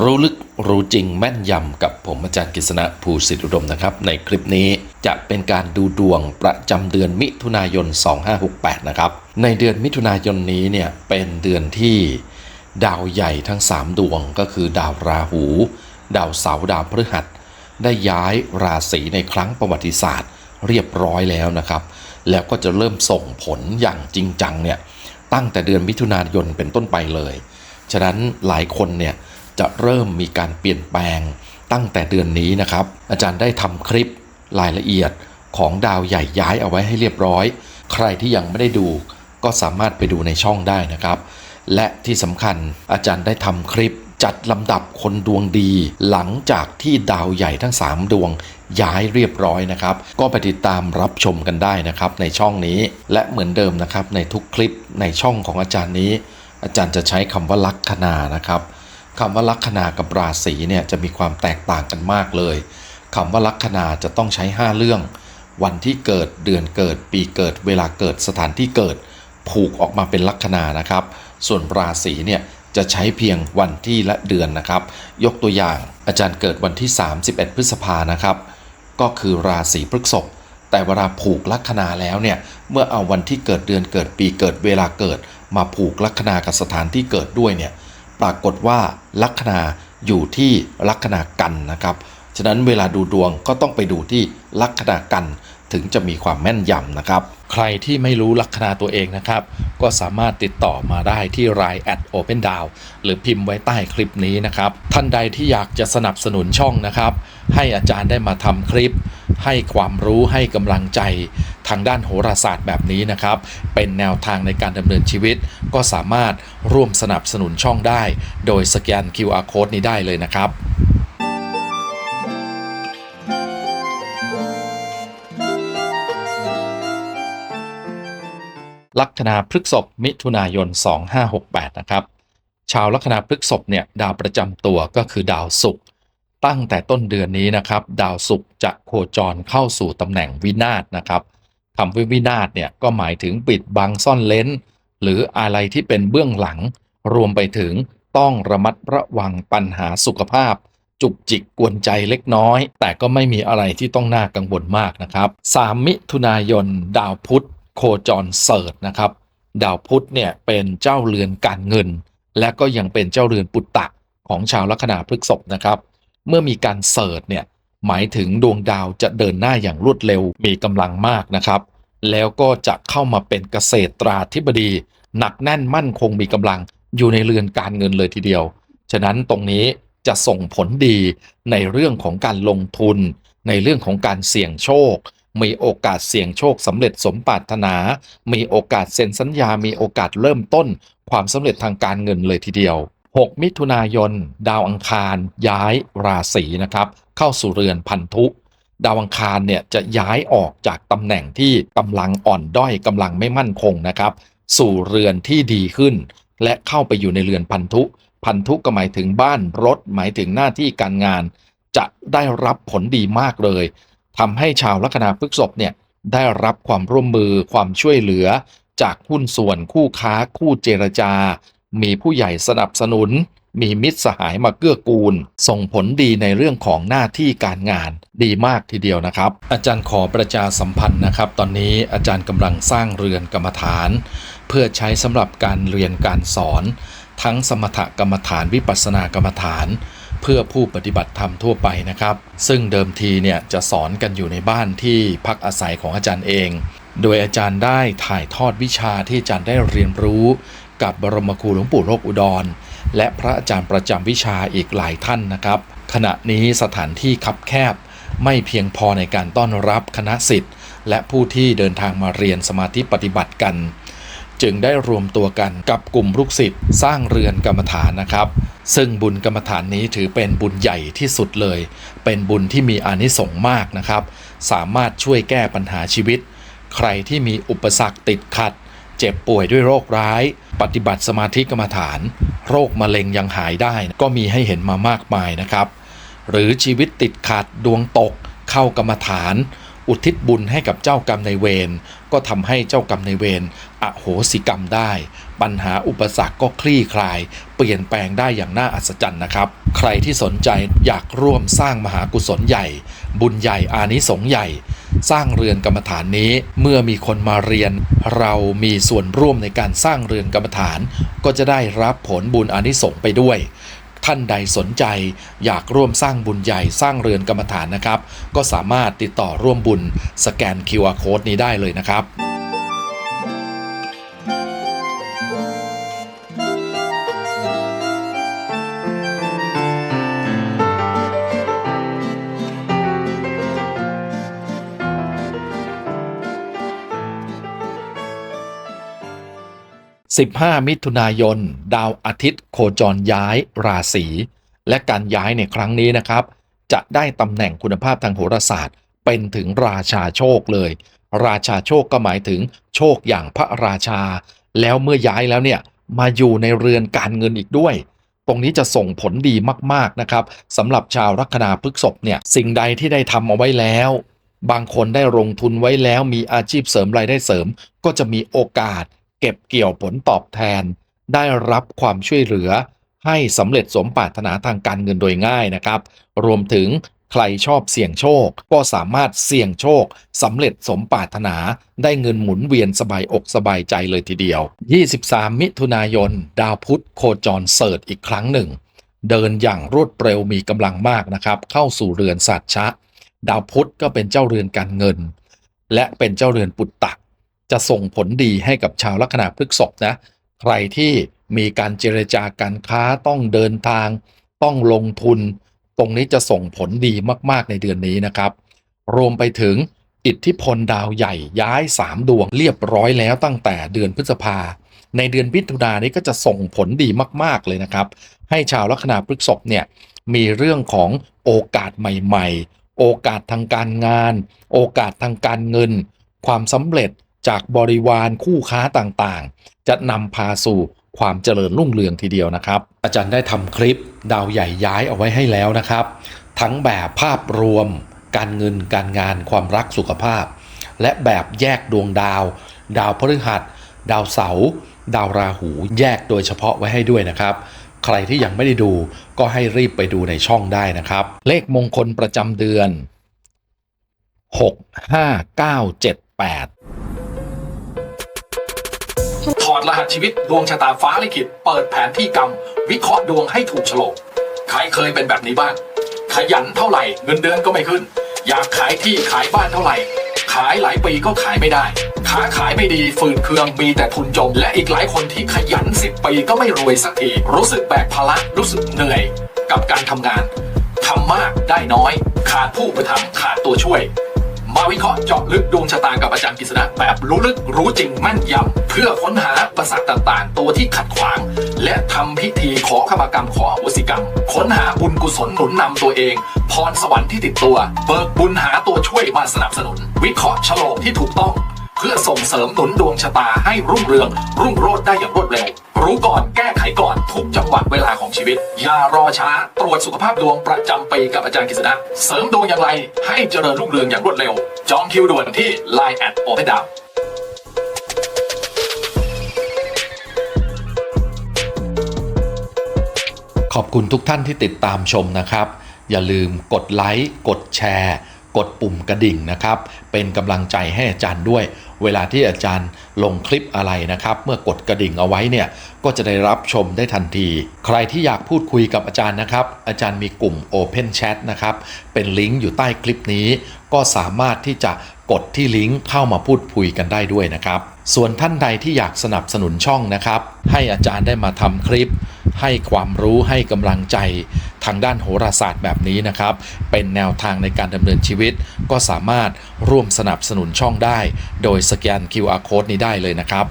รู้ลึกรู้จริงแม่นยำกับผมอาจารย์กฤษณะภูสิทธิอุดมนะครับ ในคลิปนี้จะเป็นการดูดวงประจำเดือนมิถุนายน 2568 นะครับ ในเดือนมิถุนายนนี้เนี่ยเป็นเดือนที่ดาวใหญ่ทั้ง 3 ดวงก็คือดาวราหู ดาวเสาร์ดาวพฤหัส ได้ย้ายราศีในครั้งประวัติศาสตร์เรียบร้อยแล้วนะครับ แล้วก็จะเริ่มส่งผลอย่างจริงจังเนี่ยตั้งแต่เดือนมิถุนายนเป็นต้นไปเลย ฉะนั้นหลายคนเนี่ย จะเริ่มมีการเปลี่ยนแปลงตั้งแต่เดือนนี้นะครับ อาจารย์ได้ทำคลิปรายละเอียดของดาวใหญ่ย้ายเอาไว้ให้เรียบร้อย ใครที่ยังไม่ได้ดูก็สามารถไปดูในช่องได้นะครับ และที่สำคัญอาจารย์ได้ทำคลิปจัดลำดับคนดวงดี หลังจากที่ดาวใหญ่ทั้ง 3 ดวงย้ายเรียบร้อยนะครับ ก็ไปติดตามรับชมกันได้นะครับ ในช่องนี้และเหมือนเดิมนะครับ ในทุกคลิปในช่องของอาจารย์นี้ อาจารย์จะใช้คำว่าลัคนานะครับ คำว่าลัคนากับราศีเนี่ยจะมีความแตกต่างกันมากเลยคำว่าลัคนาจะต้องใช้ 5 เรื่อง วันที่เกิดเดือนเกิด ปีเกิด เวลาเกิดสถานที่เกิด ผูกออกมาเป็นลัคนานะครับ ส่วนราศีเนี่ยจะใช้เพียงวันที่และเดือนนะครับ ยกตัวอย่างอาจารย์เกิดวันที่ 31 พฤษภานะครับ ก็คือราศีพฤษภแต่เวลาผูกลัคนาแล้วเนี่ยเมื่อเอาวันที่เกิดเดือนเกิดปีเกิดเวลาเกิด มาผูกลัคนากับสถานที่เกิดด้วยเนี่ย ปรากฏว่าลัคนาอยู่ที่ลัคนากันนะครับฉะนั้นเวลาดูดวงก็ต้องไปดูที่ลัคนากันถึงจะมีความแม่นยำนะครับ ใครที่ไม่รู้ลัคนาตัวเองนะครับ ก็สามารถติดต่อมาได้ที่ Line at Open d o w n หรือพิมพ์ไว้ใต้คลิปนี้นะครับ ท่านใดที่อยากจะสนับสนุนช่องนะครับ ให้อาจารย์ได้มาทำคลิป ให้ความรู้ให้กำลังใจ ทางด้านโหราศาสตร์แบบนี้นะครับ เป็นแนวทางในการดำเนินชีวิต ก็สามารถร่วมสนับสนุนช่องได้ โดยสแกน QR Code นี้ได้เลยนะครับลัคนาพฤกษภมิถุนายน 2568 นะครับ ชาวลัคนาพฤกษภเนี่ยดาวประจำตัวก็คือดาวศุกร์ตั้งแต่ต้นเดือนนี้นะครับ ดาวศุกร์จะโคจรเข้าสู่ตำแหน่งวินาศนะครับ คำว่าวินาศเนี่ยก็หมายถึงปิดบังซ่อนเลนหรืออะไรที่เป็นเบื้องหลัง รวมไปถึงต้องระมัดระวังปัญหาสุขภาพ จุกจิกกวนใจเล็กน้อย แต่ก็ไม่มีอะไรที่ต้องน่ากังวลมากนะครับ 3 มิถุนายน ดาวพุธ โคจรเสิร์ชนะครับ ดาวพุธเนี่ยเป็นเจ้าเรือนการเงิน และก็ยังเป็นเจ้าเรือนปุตตะของชาวลัคนาพฤกษภนะครับ เมื่อมีการเสิร์ชเนี่ย หมายถึงดวงดาวจะเดินหน้าอย่างรวดเร็วมีกำลังมากนะครับ แล้วก็จะเข้ามาเป็นเกษตราธิบดี หนักแน่นมั่นคงมีกำลังอยู่ในเรือนการเงินเลยทีเดียว ฉะนั้นตรงนี้จะส่งผลดีในเรื่องของการลงทุน ในเรื่องของการเสี่ยงโชค มีโอกาสเสี่ยงโชคสำเร็จสมปรารถนา มีโอกาสเซ็นสัญญา มีโอกาสเริ่มต้น ความสำเร็จทางการเงินเลยทีเดียว 6 มิถุนายน ดาวอังคารย้ายราศีนะครับ เข้าสู่เรือนพันธุ ดาวอังคารเนี่ยจะย้ายออกจากตำแหน่งที่กำลังอ่อนด้อยกำลังไม่มั่นคงนะครับ สู่เรือนที่ดีขึ้น และเข้าไปอยู่ในเรือนพันธุ พันธุก็หมายถึงบ้านรถ หมายถึงหน้าที่การงาน จะได้รับผลดีมากเลยทำให้ชาวลัคนาพฤกษภเนี่ยได้รับความร่วมมือความช่วยเหลือ จากหุ้นส่วนคู่ค้าคู่เจรจา มีผู้ใหญ่สนับสนุน มีมิตรสหายมาเกื้อกูล ส่งผลดีในเรื่องของหน้าที่การงานดีมากทีเดียวนะครับ อาจารย์ขอประชาสัมพันธ์นะครับ ตอนนี้อาจารย์กำลังสร้างเรือนกรรมฐาน เพื่อใช้สำหรับการเรียนการสอน ทั้งสมถกรรมฐานวิปัสสนากรรมฐานเพื่อผู้ปฏิบัติธรรมทั่วไปนะครับ ซึ่งเดิมทีเนี่ยจะสอนกันอยู่ในบ้านที่พักอาศัยของอาจารย์เอง โดยอาจารย์ได้ถ่ายทอดวิชาที่อาจารย์ได้เรียนรู้ กับบรมครูหลวงปู่โรคอุดร และพระอาจารย์ประจำวิชาอีกหลายท่านนะครับ ขณะนี้สถานที่คับแคบ ไม่เพียงพอในการต้อนรับคณะสิทธิ์ และผู้ที่เดินทางมาเรียนสมาธิปฏิบัติกัน จึงได้รวมตัวกันกับกลุ่มลูกศิษย์สร้างเรือนกรรมฐานนะครับ ซึ่งบุญกรรมฐานนี้ถือเป็นบุญใหญ่ที่สุดเลย เป็นบุญที่มีอานิสงส์มากนะครับ สามารถช่วยแก้ปัญหาชีวิต ใครที่มีอุปสรรคติดขัด เจ็บป่วยด้วยโรคร้าย ปฏิบัติสมาธิกรรมฐาน โรคมะเร็งยังหายได้ ก็มีให้เห็นมามากมายนะครับ หรือชีวิตติดขัดดวงตก เข้ากรรมฐาน อุทิศบุญให้กับเจ้ากรรมในเวรก็ทำให้เจ้ากรรมในเวรอโหสิกรรมได้ ปัญหาอุปสรรคก็คลี่คลาย เปลี่ยนแปลงได้อย่างน่าอัศจรรย์นะครับ ใครที่สนใจอยากร่วมสร้างมหากุศลใหญ่ บุญใหญ่อานิสงส์ใหญ่ สร้างเรือนกรรมฐานนี้ เมื่อมีคนมาเรียน เรามีส่วนร่วมในการสร้างเรือนกรรมฐาน ก็จะได้รับผลบุญอนิสงส์ไปด้วยท่านใดสนใจอยากร่วมสร้างบุญใหญ่สร้างเรือนกรรมฐานนะครับ ก็สามารถติดต่อร่วมบุญสแกน QR Code นี้ได้เลยนะครับ 15 มิถุนายน ดาวอาทิตย์โคจรย้ายราศีและการย้ายในครั้งนี้นะครับ จะได้ตำแหน่งคุณภาพทางโหราศาสตร์ เป็นถึงราชาโชคเลย ราชาโชคก็หมายถึงโชคอย่างพระราชา แล้วเมื่อย้ายแล้วเนี่ยมาอยู่ในเรือนการเงินอีกด้วย ตรงนี้จะส่งผลดีมากๆนะครับสำหรับชาวลัคนาพฤกษภเนี่ยสิ่งใดที่ได้ทำเอาไว้แล้ว บางคนได้ลงทุนไว้แล้วมีอาชีพเสริมรายได้เสริม ก็จะมีโอกาส เก็บเกี่ยวผลตอบแทน ได้รับความช่วยเหลือ ให้สำเร็จสมปรารถนาทางการเงินโดยง่ายนะครับ รวมถึงใครชอบเสี่ยงโชค ก็สามารถเสี่ยงโชคสำเร็จสมปรารถนา ได้เงินหมุนเวียนสบายอกสบายใจเลยทีเดียว 23 มิถุนายน ดาวพุธโคจรเสิร์ชอีกครั้งหนึ่ง เดินอย่างรวดเร็วมีกำลังมากนะครับ เข้าสู่เรือนสัตชะ ดาวพุธก็เป็นเจ้าเรือนการเงิน และเป็นเจ้าเรือนปุตตะ จะส่งผลดีให้กับชาวลัคนาพฤกษภนะ ใครที่มีการเจรจาการค้าต้องเดินทาง ต้องลงทุน ตรงนี้จะส่งผลดีมาก ๆ ในเดือนนี้นะครับ รวมไปถึงอิทธิพลดาวใหญ่ย้าย 3 ดวงเรียบร้อยแล้วตั้งแต่เดือนพฤษภา ในเดือนมิถุนานี้ก็จะส่งผลดีมาก ๆ เลยนะครับ ให้ชาวลัคนาพฤกษภเนี่ยมีเรื่องของโอกาสใหม่ ๆ โอกาสทางการงาน โอกาสทางการเงิน ความสำเร็จ จากบริวารคู่ค้าต่างๆ จะนำพาสู่ความเจริญรุ่งเรืองทีเดียวนะครับ อาจารย์ได้ทำคลิปดาวใหญ่ย้ายเอาไว้ให้แล้วนะครับ ทั้งแบบภาพรวม การเงินการงานความรักสุขภาพ และแบบแยกดวงดาว ดาวพฤหัส ดาวเสาร์ดาวราหูแยกโดยเฉพาะไว้ให้ด้วยนะครับ ใครที่ยังไม่ได้ดูก็ให้รีบไปดูในช่องได้นะครับ เลขมงคลประจำเดือน 6 5 9 7 8 รหัสชีวิตดวงชะตาฟ้าลิขิตเปิดแผนที่กรรม วิเคราะห์ดวงให้ถูกโฉลกใครเคยเป็นแบบนี้บ้าง ขยันเท่าไหร่เงินเดือนก็ไม่ขึ้น อยากขายที่ขายบ้านเท่าไหร่ ขายหลายปีก็ขายไม่ได้ค้าขายไม่ดีฝืดเคืองมีแต่ทุนจม และอีกหลายคนที่ขยันสิบปีก็ไม่รวยสักทีรู้สึกแบกภาระรู้สึกเหนื่อย กับการทำงานทำมากได้น้อย ขาดผู้ประถมภ์ขาดตัวช่วย มาวิเคราะห์เจาะลึกดวงชะตากับอาจารย์กฤษณะแบบรู้ลึกรู้จริงแม่นยำเพื่อค้นหาประสาทต่างๆ ตัวที่ขัดขวาง และทำพิธีขอขมากรรมขออโหสิกรรม ค้นหาบุญกุศลหนุนนำตัวเอง พรสวรรค์ที่ติดตัว เบิกบุญหาตัวช่วยมาสนับสนุน วิเคราะห์ฉลกที่ถูกต้อง พื่อส่งเสริมหนุนดวงชะตาให้รุ่งเรือง รุ่งโรจน์ได้อย่างรวดเร็ว รู้ก่อนแก้ไขก่อนทุกจังหวะเวลาของชีวิต อย่ารอช้า ตรวจสุขภาพดวงประจำปีกับอาจารย์กฤษณะเสริมดวงอย่างไร ให้เจริญรุ่งเรืองอย่างรวดเร็ว จองคิวด่วนที่ Line แอดโอเพนดาวขอบคุณทุกท่านที่ติดตามชมนะครับ อย่าลืมกดไลค์ กดแชร์ กดปุ่มกระดิ่งนะครับ เป็นกำลังใจให้อาจารย์ด้วย เวลาที่อาจารย์ลงคลิปอะไรนะครับ เมื่อกดกระดิ่งเอาไว้เนี่ยก็จะได้รับชมได้ทันที ใครที่อยากพูดคุยกับอาจารย์นะครับ อาจารย์มีกลุ่ม Open Chat นะครับ เป็นลิงก์อยู่ใต้คลิปนี้ ก็สามารถที่จะกดที่ลิงก์เข้ามาพูดคุยกันได้ด้วยนะครับ ส่วนท่านใดที่อยากสนับสนุนช่องนะครับ ให้อาจารย์ได้มาทำคลิป ให้ความรู้ให้กำลังใจ ทางด้านโหราศาสตร์แบบนี้นะครับ เป็นแนวทางในการดำเนินชีวิต ก็สามารถร่วมสนับสนุนช่องได้ โดยสแกน QR Code นี้ได้เลยนะครับ